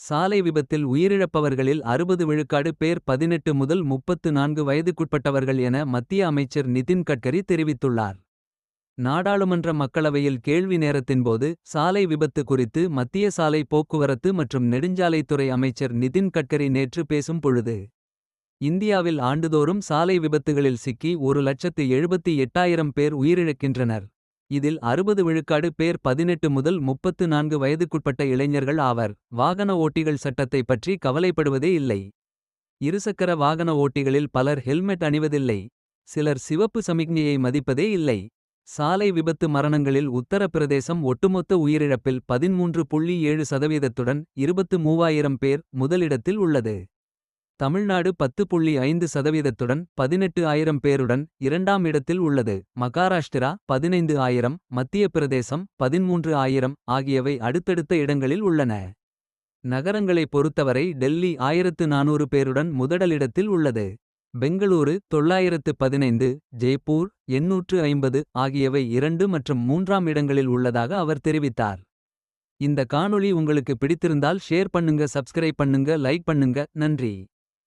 சாலை விபத்தில் உயிரிழப்பவர்களில் அறுபது விழுக்காடு பேர் பதினெட்டு முதல் முப்பத்து நான்கு வயதுக்குட்பட்டவர்கள் என மத்திய அமைச்சர் நிதின் கட்கரி தெரிவித்துள்ளார். நாடாளுமன்ற மக்களவையில் கேள்வி நேரத்தின்போது சாலை விபத்து குறித்து மத்திய சாலை போக்குவரத்து மற்றும் நெடுஞ்சாலைத்துறை அமைச்சர் நிதின் கட்கரி நேற்று பேசும் பொழுது. இந்தியாவில் ஆண்டுதோறும் சாலை விபத்துகளில் சிக்கி ஒரு லட்சத்து எழுபத்தி எட்டாயிரம் பேர் உயிரிழக்கின்றனர். இதில் அறுபது விழுக்காடு பேர் பதினெட்டு முதல் முப்பத்து நான்கு வயதுக்குட்பட்ட இளைஞர்கள் ஆவர். வாகன ஓட்டிகள் சட்டத்தை பற்றி கவலைப்படுவதே இல்லை. இருசக்கர வாகன ஓட்டிகளில் பலர் ஹெல்மெட் அணிவதில்லை. சிலர் சிவப்பு சமிக்ஞையை மதிப்பதே இல்லை. சாலை விபத்து மரணங்களில் உத்தரப்பிரதேசம் ஒட்டுமொத்த உயிரிழப்பில் பதின்மூன்று புள்ளி ஏழு சதவீதத்துடன் இருபத்து மூவாயிரம் பேர் முதலிடத்தில் உள்ளது. தமிழ்நாடு பத்து புள்ளி ஐந்து சதவீதத்துடன் பதினெட்டு ஆயிரம் பேருடன் இரண்டாம் இடத்தில் உள்ளது. மகாராஷ்டிரா பதினைந்து ஆயிரம் மத்திய பிரதேசம் பதின்மூன்று ஆயிரம் ஆகியவை அடுத்தடுத்த இடங்களில் உள்ளன. நகரங்களை பொறுத்தவரை டெல்லி ஆயிரத்து நானூறு பேருடன் முதடலிடத்தில் உள்ளது. பெங்களூரு தொள்ளாயிரத்து பதினைந்து ஜெய்ப்பூர் எண்ணூற்று ஐம்பது ஆகியவை இரண்டு மற்றும் மூன்றாம் இடங்களில் உள்ளதாக அவர் தெரிவித்தார். இந்த காணொளி உங்களுக்கு பிடித்திருந்தால் ஷேர் பண்ணுங்க சப்ஸ்கிரைப் பண்ணுங்க லைக் பண்ணுங்க நன்றி.